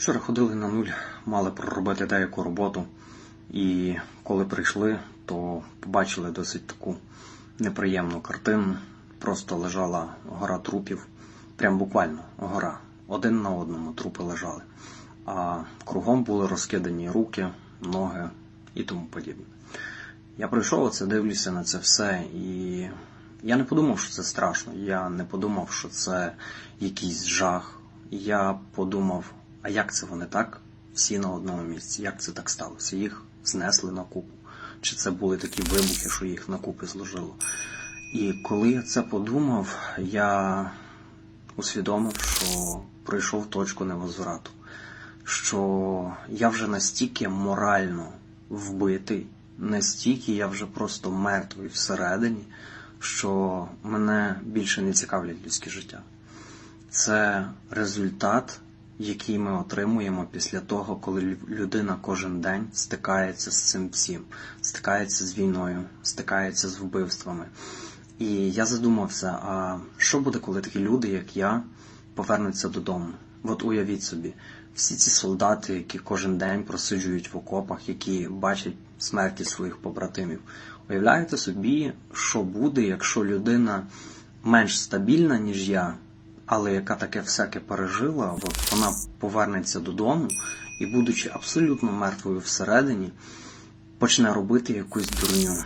Вчора ходили на нуль, мали проробити деяку роботу, і коли прийшли, то побачили досить таку неприємну картину. Просто лежала гора трупів, прям буквально гора. Один на одному трупи лежали. А кругом були розкидані руки, ноги і тому подібне. Я прийшов оце, дивлюся на це все, і я не подумав, що це страшно. Я не подумав, що це якийсь жах. Я подумав, а як це вони так? Всі на одному місці. Як це так сталося? Їх знесли на купу. Чи це були такі вибухи, що їх на купи зложило? І коли я це подумав, я усвідомив, що пройшов точку невозврату, що я вже настільки морально вбитий, настільки я вже просто мертвий всередині, що мене більше не цікавлять людське життя. Це результат, який ми отримуємо після того, коли людина кожен день стикається з цим всім, стикається з війною, стикається з вбивствами. І я задумався, а що буде, коли такі люди, як я, повернуться додому? От уявіть собі, всі ці солдати, які кожен день просиджують в окопах, які бачать смерті своїх побратимів. Уявляєте собі, що буде, якщо людина менш стабільна, ніж я, але яка таке всяке пережила, вона повернеться додому і, будучи абсолютно мертвою всередині, почне робити якусь дурню.